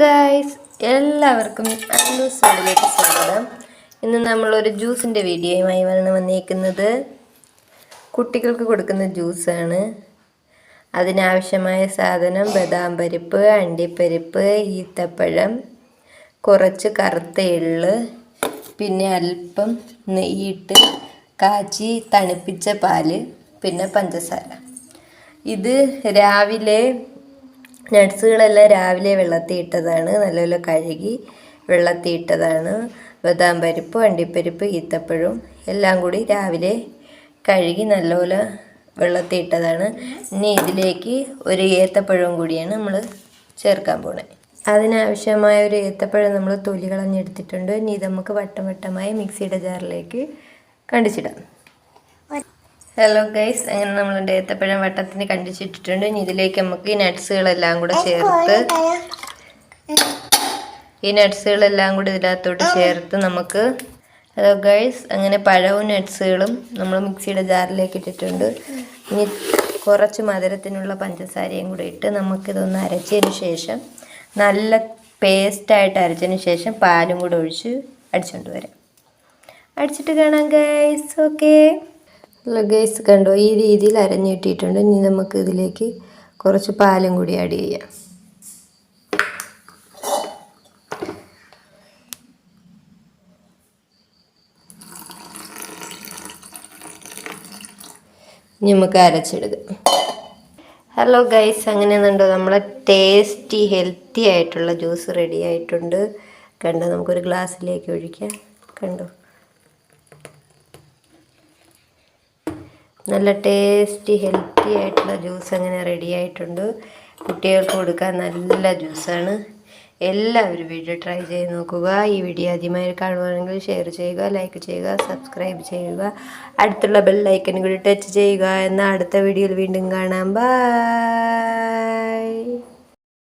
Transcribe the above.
Guys എല്ലാവർക്കും അന്നൂസ് വീഡിയോയിലേക്ക് സ്വാഗതം. ഇന്ന് നമ്മളൊരു ജ്യൂസിന്റെ വീഡിയോയുമായി വരണം വന്നേക്കുന്നത് കുട്ടികൾക്ക് കൊടുക്കുന്ന ജ്യൂസാണ്. അതിനാവശ്യമായ സാധനം ബദാം പരിപ്പ് അണ്ടിപ്പരിപ്പ് ഈത്തപ്പഴം കുറച്ച് കറുത്ത എള്ള് പിന്നെ അല്പം നെയ്യിട്ട് കാച്ചി തണുപ്പിച്ച പാൽ പിന്നെ പഞ്ചസാര. ഇത് രാവിലെ നട്ട്സുകളെല്ലാം രാവിലെ വെള്ളത്തിൽ ഇട്ടതാണ് നല്ലപോലെ കഴുകി വെള്ളത്തിൽ ഇട്ടതാണ് ബദാം പരിപ്പ് അണ്ടിപ്പരിപ്പ് ഈത്തപ്പഴവും എല്ലാം കൂടി രാവിലെ കഴുകി നല്ലപോലെ വെള്ളത്തിൽ ഇട്ടതാണ് ഇനി ഇതിലേക്ക് ഒരു ഏത്തപ്പഴവും കൂടിയാണ് നമ്മൾ ചേർക്കാൻ പോണത് അതിനാവശ്യമായ ഒരു ഏത്തപ്പഴം നമ്മൾ തൊലി കളഞ്ഞെടുത്തിട്ടുണ്ട്. ഇനി നമുക്ക് വട്ടം വട്ടമായി മിക്സിയുടെ ജാറിലേക്ക് കണ്ടിച്ചിടാം. ഹലോ ഗൈസ് അങ്ങനെ നമ്മൾ ഏത്തപ്പഴം വട്ടത്തിന് കണ്ടിച്ചിട്ടിട്ടുണ്ട്. ഇനി ഇതിലേക്ക് നമുക്ക് ഈ നട്ട്സുകളെല്ലാം കൂടെ ചേർത്ത് ഈ നട്ട്സുകളെല്ലാം കൂടി ഇതിനകത്തോട്ട് ചേർത്ത് നമുക്ക് ഹലോ ഗൈസ് അങ്ങനെ പഴവും നട്ട്സുകളും നമ്മൾ മിക്സിയുടെ ജാറിലേക്ക് ഇട്ടിട്ടുണ്ട്. ഇനി കുറച്ച് മധുരത്തിനുള്ള പഞ്ചസാരയും കൂടെ ഇട്ട് നമുക്കിതൊന്ന് അരച്ചതിന് ശേഷം നല്ല പേസ്റ്റായിട്ട് അരച്ചതിന് ശേഷം പാലും കൂടെ ഒഴിച്ച് അടിച്ചുകൊണ്ട് വരാം. അടിച്ചിട്ട് കാണാം ഗൈസ് ഓക്കേ ഗൈസ് കണ്ടോ? ഈ രീതിയിൽ അരഞ്ഞിട്ടിട്ടുണ്ട്. ഇനി നമുക്ക് ഇതിലേക്ക് കുറച്ച് പാലും കൂടി ആഡ് ചെയ്യാം. നമുക്ക് അരച്ചെടുക്കാം. ഹലോ ഗൈസ് അങ്ങനെ കണ്ടോ നമ്മളെ ടേസ്റ്റി ഹെൽത്തി ആയിട്ടുള്ള ജ്യൂസ് റെഡി ആയിട്ടുണ്ട്. കണ്ടോ? നമുക്കൊരു ഗ്ലാസ്സിലേക്ക് ഒഴിക്കാം. കണ്ടോ? നല്ല ടേസ്റ്റി ഹെൽത്തി ആയിട്ടുള്ള ജ്യൂസ് അങ്ങനെ റെഡി ആയിട്ടുണ്ട്. കുട്ടികൾക്ക് കൊടുക്കാൻ നല്ല ജ്യൂസാണ് എല്ലാവരും വീഡിയോ ട്രൈ ചെയ്ത് നോക്കുക. ഈ വീഡിയോ ആദ്യമായി കാണുവാണെങ്കിൽ ഷെയർ ചെയ്യുക ലൈക്ക് ചെയ്യുക സബ്സ്ക്രൈബ് ചെയ്യുക. അടുത്തുള്ള ബെൽ ഐക്കൺ കൂടി ടച്ച് ചെയ്യുക. എന്നാൽ അടുത്ത വീഡിയോയിൽ വീണ്ടും കാണാം. ബൈ